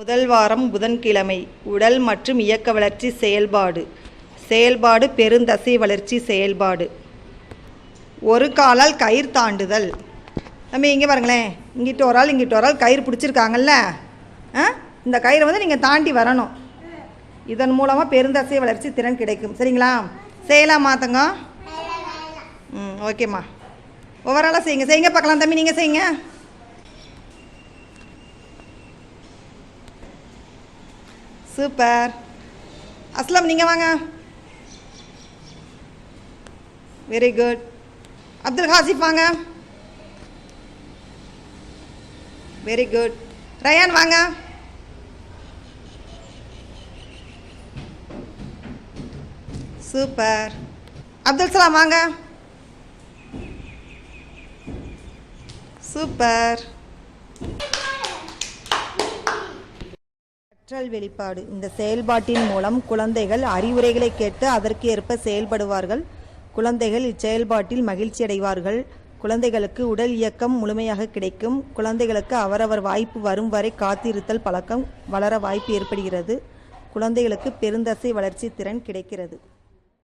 முதல் வாரம் புதன்கிழமை உடல் மற்றும் இயக்க வளர்ச்சி செயல்பாடு. செயல்பாடு பெருந்தசை வளர்ச்சி செயல்பாடு. ஒரு காலால் கயிறு தாண்டுதல். நம்ம இங்கே பாருங்களேன். இங்கிட்டு ஒரு ஆள் இங்கிட்டு ஒரு ஆள் கயிறு பிடிச்சிருக்காங்கல்ல? ஆ? இந்த கயிறை வந்து நீங்கள் தாண்டி வரணும். இதன் மூலமாக பெருந்தசை வளர்ச்சி திறன் கிடைக்கும். சரிங்களா? செய்யலாம் மாத்தங்க ம் ஓகேம்மா. ஒவ்வொரு ஆளாக செய்யுங்க. செய்யுங்க பார்க்கலாம் தம்பி நீங்கள் செய்யுங்க. சூப்பர். அஸ்லம் நீங்கள் வாங்க. வெரி குட் அப்துல் ஹாசிஃப் வாங்க. வெரி குட் ரயான் வாங்க. சூப்பர். அப்துல் சலாம் வாங்க. சூப்பர். கற்றல் வெளிப்பாடு. இந்த செயல்பாட்டின் மூலம் குழந்தைகள் அறிவுரைகளை கேட்டு அதற்கு ஏற்ப செயல்படுவார்கள். குழந்தைகள் இச்செயல்பாட்டில் மகிழ்ச்சி அடைவார்கள் குழந்தைகளுக்கு உடல் இயக்கம் முழுமையாக கிடைக்கும். குழந்தைகளுக்கு அவரவர் வாய்ப்பு வரும் வரை காத்திருத்தல் பழக்கம் வளர வாய்ப்பு ஏற்படுகிறது. குழந்தைகளுக்கு பெருந்தசை வளர்ச்சி திறன் கிடைக்கிறது.